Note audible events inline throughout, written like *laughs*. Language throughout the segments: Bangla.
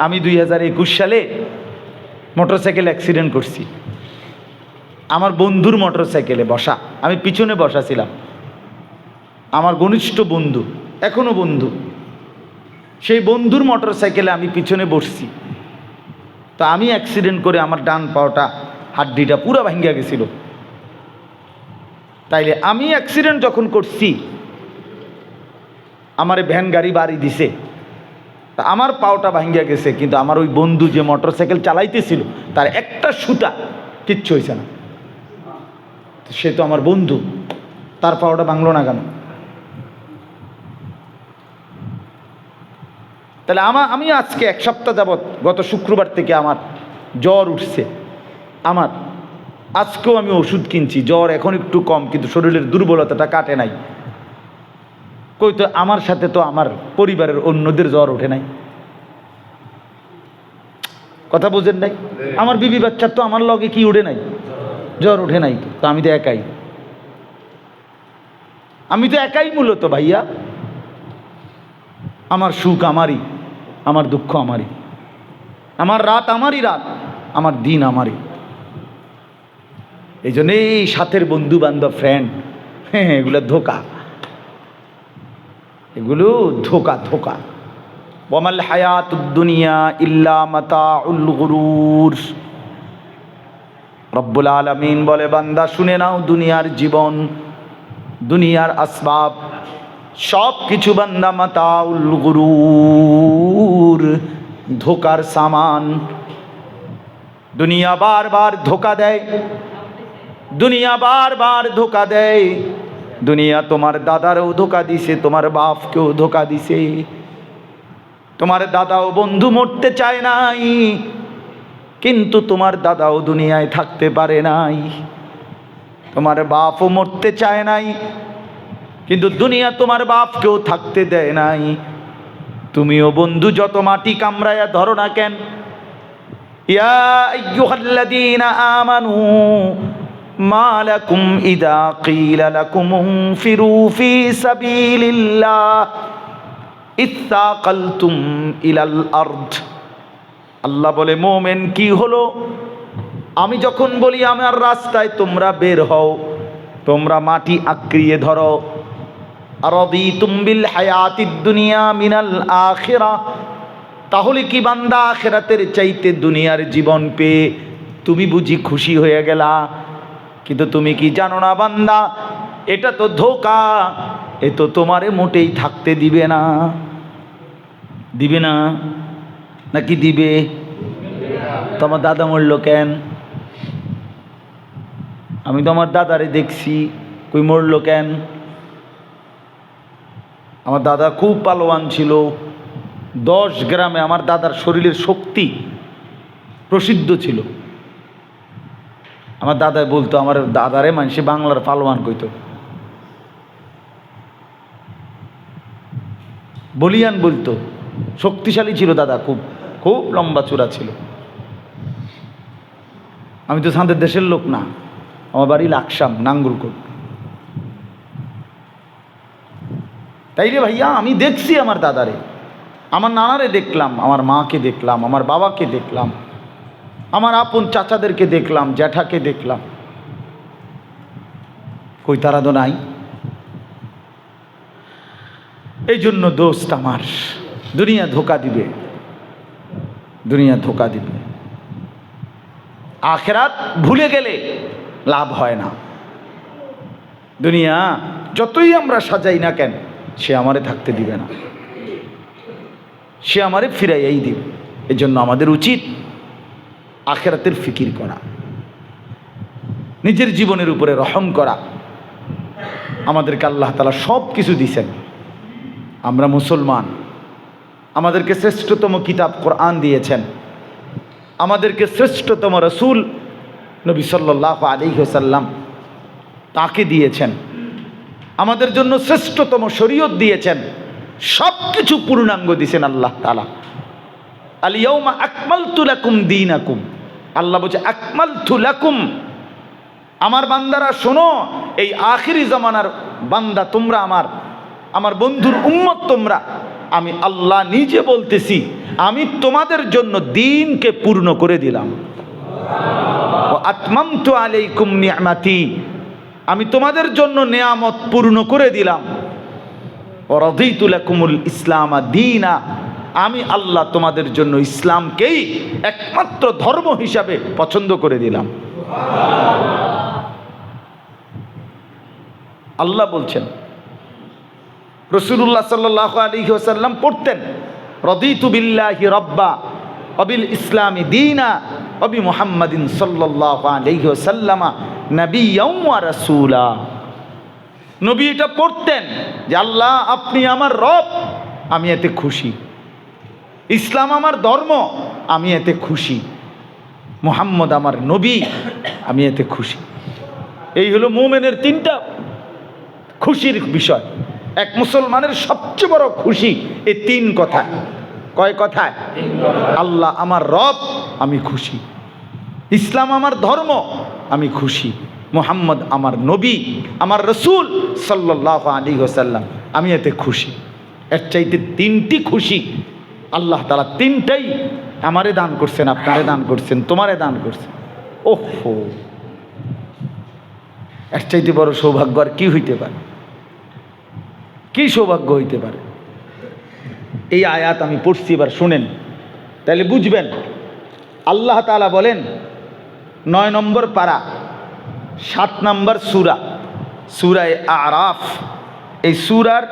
আমি দুই হাজার একুশ সালে মোটরসাইকেল অ্যাক্সিডেন্ট করছি। আমার বন্ধুর মোটরসাইকেলে বসা। আমি পিছনে বসা ছিলাম। আমার ঘনিষ্ঠ বন্ধু, এখনও বন্ধু, সেই বন্ধুর মোটরসাইকেলে আমি পিছনে বসছি। তো আমি অ্যাক্সিডেন্ট করে আমার ডান পাওটা হাড্ডিটা পুরো ভাঙ্গা গেছিল। তাইলে আমি অ্যাক্সিডেন্ট যখন করছি, আমার ভ্যান গাড়ি বাড়ি দিছে। তা আমার পাওটা ভাঙ্গা গেছে, কিন্তু আমার ওই বন্ধু যে মোটরসাইকেল চালাইতেছিল, তার একটা সুতা কিচ্ছু হয়েছে না। সে তো আমার বন্ধু, তার পাওটা ভাঙলো না কেন? তাহলে আমার আমি আজকে এক সপ্তাহ যাবৎ, গত শুক্রবার থেকে আমার জ্বর উঠছে। আমার, আজকেও আমি ওষুধ কিনছি, জ্বর এখন একটু কম, কিন্তু শরীরের দুর্বলতাটা কাটে নাই। কই তো আমার সাথে তো আমার পরিবারের অন্যদের জ্বর ওঠে নাই। কথা বুঝেন নাই? আমার বিবি বাচ্চার তো আমার লগে কি উঠে নাই? জ্বর ওঠে নাই তো আমি তো একাই। আমি তো একাই মূলত ভাইয়া। আমার সুখ আমারই, আমার দুঃখ আমারই। আমার রাত আমারই রাত, আমার দিন আমারই। এই জন্য এই সাথের বন্ধু বান্ধব ফ্রেন্ড হ্যাঁ *laughs* এগুলো ধোকা। এগুলো ধোকা ধোকা। ওয়ামাল হায়াত দুনিয়া ইল্লা মাতা উল রব্বুল আলমিন বলে, বান্দা, শুনে নাও দুনিয়ার জীবন, দুনিয়ার আসবাব সব কিছু বান্দা মাতা উল ধোকার সামান। দুনিয়া বারবার ধোকা দেয়। দুনিয়া বারবার ধোকা দেয়। দুনিয়া তোমার দাদারও ধোকা দিছে, তোমার বাপকেও ধোকা দিছে। তোমার দাদাও বন্ধু মরতে চায় নাই, কিন্তু তোমার দাদাও দুনিয়ায় থাকতে পারে নাই। তোমার বাপও মরতে চায় নাই, কিন্তু দুনিয়া তোমার বাপকেও থাকতে দেয় নাই। তুমিও বন্ধু, যত মাটি কামড়ায়া ধরো না কেন। ইয়া আইয়ুহাল্লাযীনা আমানু মা লাকুম ইযা ক্বিলা লাকুম ইনফিরু ফি সাবিলিল্লাহ। ইত্তাকালতুম ইলাল আরদ। আল্লাহ বলে, মোমেন, কি হলো? আমি যখন বলি আমার রাস্তায় তোমরা বের হও, তোমরা মাটি আঁকড়িয়ে ধরো। আরদি তুমবিল হায়াতিদ দুনিয়া মিনাল আখিরা। তাহলে কি বান্দা আখেরাতের চাইতে দুনিয়ার জীবন পেয়ে তুমি বুঝি খুশি হয়ে গেলা? কিন্তু তুমি কি জানো না বান্দা? এটা তো ধোকা। এ তো তোমারে মোটেই থাকতে দিবে না। দিবে না? নাকি দিবে? তোমার দাদা মরল কেন? আমি তো আমার দাদারে দেখছি। কই মরল কেন? আমার দাদা খুব পালোয়ান ছিল। দশ গ্রামে আমার দাদার শরীরের শক্তি প্রসিদ্ধ ছিল। আমার দাদাই বলতো, আমার দাদারে মানুষে বাংলার পালোয়ান কইতো। বলিয়ান বলতো, শক্তিশালী ছিল দাদা খুব খুব লম্বা চূড়া ছিল। আমি তো সাঁদের দেশের লোক না, আমার বাড়ি লাকসাম, নাঙ্গুলকোট। তাই রে ভাইয়া, আমি দেখছি আমার দাদারে। আমার নানারে দেখলাম, আমার মাকে দেখলাম, আমার বাবাকে দেখলাম। আমার আপন চাচাদেরকে দেখলাম, জ্যাঠাকে দেখলাম। কই, তারা তো নাই। এই জন্য দোস্ত আমার, দুনিয়া ধোকা দিবে। দুনিয়া ধোকা দিবে। আখেরাত ভুলে গেলে লাভ হয় না। দুনিয়া যতই আমরা সাজাই না কেন, সে আমারে থাকতে দিবে না। সে আমারে ফিরাইয়াই দিবে। এজন্য আমাদের উচিত আখেরাতের ফিকির করা। নিজের জীবনের উপরে রহম করা। আমাদেরকে আল্লাহ তালা সব কিছু দিছেন। আমরা মুসলমান। আমাদেরকে শ্রেষ্ঠতম কিতাব কোরআন দিয়েছেন। আমাদেরকে শ্রেষ্ঠতম রসুল নবী সাল্লাহ আলী সাল্লাম তাকে দিয়েছেন। আমাদের জন্য শ্রেষ্ঠতম শরীয়ত দিয়েছেন। সব কিছু পূর্ণাঙ্গ দিয়েছেন আল্লাহ তালা আলিয়মা আকমাল তুলাকুম দিন আকুম আল্লাহ বলছে আকমাল তুলাকুম আমার বান্দারা শোনো, এই আখিরি জমানার বান্দা তোমরা আমার আমার বন্ধুর উম্মত তোমরা। আমি আল্লাহ নিজে বলতেছি, আমি তোমাদের জন্য দিনকে পূর্ণ করে দিলাম। ও আত্মাম তো আলাইকুম নিয়ামাতি, আমি তোমাদের জন্য নেয়ামত পূর্ণ করে দিলাম। ও রদিতুলাকুমুল ইসলাম দিনা আমি আল্লাহ তোমাদের জন্য ইসলামকেই একমাত্র ধর্ম হিসাবে পছন্দ করে দিলাম। আল্লাহ বলছেন রসুল্লাহ সাল্লাহ আলী ওসাল্লাম পড়তেন, রদিতু রব্বা, অবিল ইসলামী দিনা, অবি মুহাম্মাদিন সাল্লাহ আলাইহি ওসাল্লামা নবী রসুলা। নবী এটা পড়তেন যে, আল্লাহ, আপনি আমার রব, আমি এতে খুশি। ইসলাম আমার ধর্ম, আমি এতে খুশি। মোহাম্মদ আমার নবী, আমি এতে খুশি। এই হলো মোমেনের তিনটা খুশির বিষয়। এক মুসলমানের সবচেয়ে বড় খুশি, এই তিন কথা। কয় কথায় আল্লাহ আমার রব, আমি খুশি। ইসলাম আমার ধর্ম, আমি খুশি। মোহাম্মদ আমার নবী, আমার রসুল সাল্লাহ আলী ওসাল্লাম আমি এতে খুশি। এর চাইতে তিনটি খুশি আল্লাহ তালা তিনটাই আমারে দান করছেন, আপনারে দান করছেন, তোমারে দান করছেন। ওহো। এর চাইতে বড় সৌভাগ্য আর কি হইতে পারে? কি সৌভাগ্য হইতে পারে? এই আয়াত আমি পড়ছি, এবার শুনেন। তাহলে বুঝবেন, আল্লাহ তালা বলেন, নয় নম্বর পারা, সাত নম্বর সুরা, সুরায় আরাফ। এই সুরার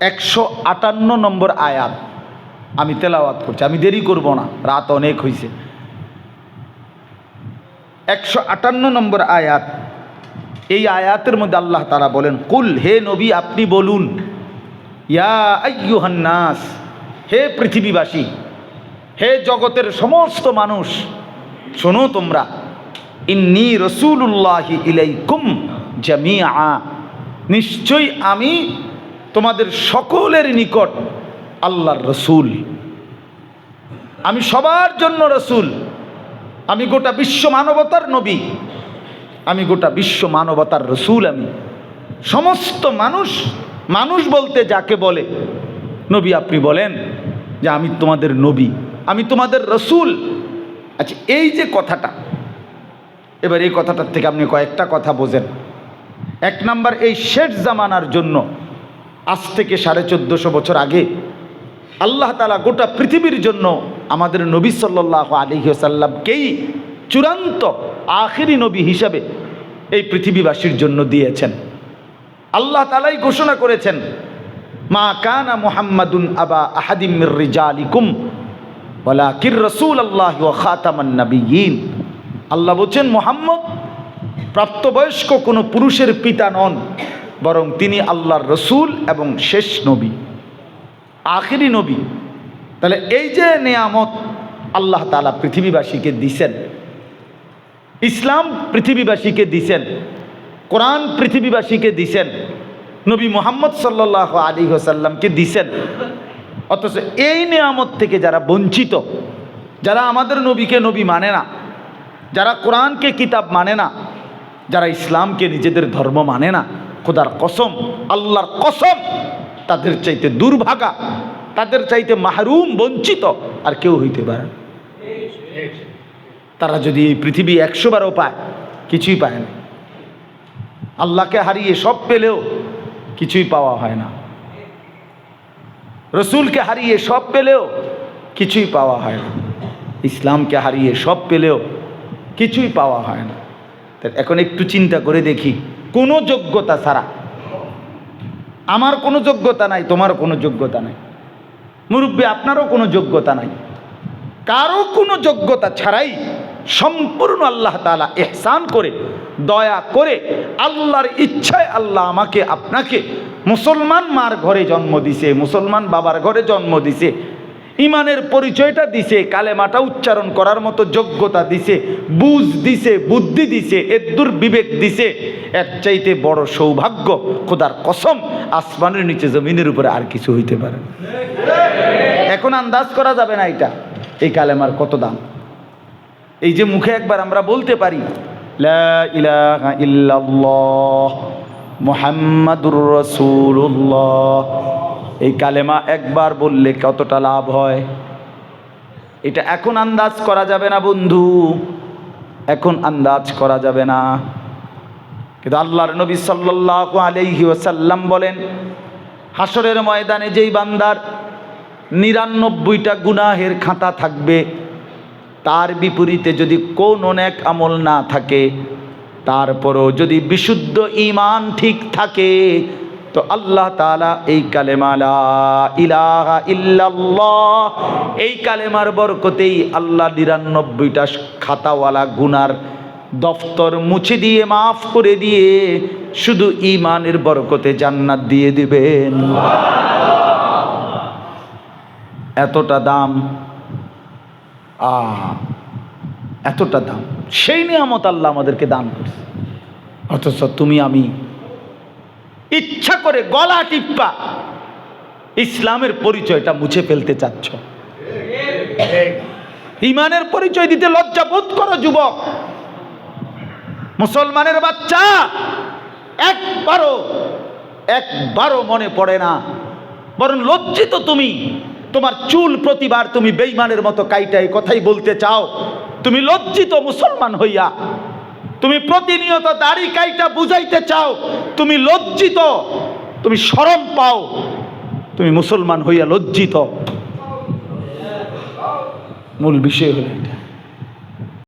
একশো আটান্ন নম্বর আয়াত। আমি তেলাওয়াত করছি, আমি দেরি করব না, রাত অনেক হয়েছে একশো আটান্ন নম্বর আয়াত, এই আয়াতের মধ্যে আল্লাহ তারা বলেন, কুল, হে নবী, আপনি বলুন, ইয়া আইয়ুহান্নাস হে পৃথিবীবাসী, হে জগতের সমস্ত মানুষ, শোনো তোমরা, ইন্নি রসুল্লাহি ইলাইকুম জামিয়া নিশ্চয়ই আমি তোমাদের সকলের নিকট আল্লাহর রসুল। আমি সবার জন্য রসুল। আমি গোটা বিশ্ব মানবতার নবী। আমি গোটা বিশ্ব মানবতার রসুল আমি। সমস্ত মানুষ মানুষ বলতে যাকে বলে, নবী আপনি বলেন যে আমি তোমাদের নবী, আমি তোমাদের রসুল। আচ্ছা এই যে কথাটা, এবার এই কথাটার থেকে আপনি কয়েকটা কথা বোঝেন। এক নাম্বার, এই শেষ জামানার জন্য আজ থেকে সাড়ে চোদ্দোশো বছর আগে আল্লাহ তালা গোটা পৃথিবীর জন্য আমাদের নবী সাল্লাহ আলিহাসাল্লামকেই চূড়ান্ত আখেরি নবী হিসাবে এই পৃথিবীবাসীর জন্য দিয়েছেন। আল্লাহ তালাই ঘোষণা করেছেন, মা কানা মুহাম্মাদুন আবা আহাদিম রিজালিকুম রসুল আল্লাহ আল্লাহ বলছেন, মোহাম্মদ প্রাপ্তবয়স্ক কোনো পুরুষের পিতা নন বরং তিনি আল্লাহর রসুল এবং শেষ নবী, আখেরি নবী। তাহলে এই যে নেয়ামত আল্লাহ তালা পৃথিবীবাসীকে দিছেন, ইসলাম পৃথিবীবাসীকে দিছেন, কোরআন পৃথিবীবাসীকে দিছেন, নবী মোহাম্মদ সাল্লাহ আলী হোসাল্লামকে দিছেন, অথচ এই নিয়ামত থেকে যারা বঞ্চিত, যারা আমাদের নবীকে নবী মানে না, যারা কোরআনকে কিতাব মানে না, যারা ইসলামকে নিজেদের ধর্ম মানে না খোদার কসম, আল্লাহর কসম, তাদের চাইতে দুর্ভাগা, তাদের চাইতে মাহরুম, বঞ্চিত আর কেউ হইতে পারে তারা যদি এই পৃথিবী একশো বারও পায়, কিছুই পায় না। আল্লাহকে হারিয়ে সব পেলেও কিছুই পাওয়া হয় না। রসুলকে হারিয়ে সব পেলেও কিছুই পাওয়া হয় না। ইসলামকে হারিয়ে সব পেলেও কিছুই পাওয়া হয় না। এখন একটু চিন্তা করে দেখি কোনো যোগ্যতা ছাড়া। আমার কোনো যোগ্যতা নাই তোমার কোনো যোগ্যতা নাই। মুরব্বী, আপনারও কোনো যোগ্যতা নাই। কারও কোনো যোগ্যতা ছাড়াই সম্পূর্ণ আল্লাহ তালা এহসান করে, দয়া করে আল্লাহর ইচ্ছায় আল্লাহ আমাকে, আপনাকে মুসলমান মার ঘরে জন্ম দিছে, মুসলমান বাবার ঘরে জন্ম দিছে ইমানের পরিচয়টা দিছে, কালেমাটা উচ্চারণ করার মতো যোগ্যতা দিছে, বুঝ দিছে, বুদ্ধি দিছে এদ্দুর বিবেক দিছে। এর চাইতে বড় সৌভাগ্য, খোদার কসম, আসমানের নিচে জমিনের উপরে আর কিছু হইতে পারে এখন আন্দাজ করা যাবে না এটা, এই কালেমার কত দাম। এই যে মুখে একবার আমরা বলতে পারি ইল্লাল্লাহ, মুহাম্মাদুর রাসূলুল্লাহ। এই কালেমা একবার বললে কতটা লাভ হয়? এটা এখন আন্দাজ করা যাবে না বন্ধু। এখন আন্দাজ করা যাবে না। কিন্তু আল্লাহর নবী সাল্লাল্লাহু আলাইহি ওয়াসাল্লাম বলেন হাসরের ময়দানে যেই বান্দার নিরানব্বইটা গুনাহের খাতা থাকবে, তার বিপরীতে যদি কোন অনেক আমল না থাকে, তারপরও যদি বিশুদ্ধ ইমান ঠিক থাকে তো আল্লাহ তাআলা এই কালেমালা ইলাহা ইল্লাল্লাহ, এই কালেমার বরকতেই আল্লাহ নিরানব্বইটা খাতাওয়ালা গুনার দফতর মুছে দিয়ে, মাফ করে দিয়ে শুধু ইমানের বরকতে জান্নাত দিয়ে দিবেন। এতটা দাম এতটা দাম। সেই নিয়ামত আল্লাহ আমাদেরকে দান করছে। অথচ তুমি আমি ইচ্ছা করে গলা টিপ্পা ইসলামের পরিচয়টা মুছে ফেলতে চাচ্ছ। ইমানের পরিচয় দিতে লজ্জা বোধ করো, যুবক। মুসলমানের বাচ্চা একবারও একবারও মনে পড়ে না। বরং লজ্জিত তুমি। তোমার চুল প্রতিবার তুমি বেইমানের মতো কাইটাই কথাই বলতে চাও। তুমি লজ্জিত মুসলমান হইয়া। তুমি প্রতিনিয়ত দাড়ি কাইটা বুঝাইতে চাও, তুমি লজ্জিত, তুমি শরম পাও, তুমি মুসলমান হইয়া লজ্জিত। মূল বিষয় হলো এটা।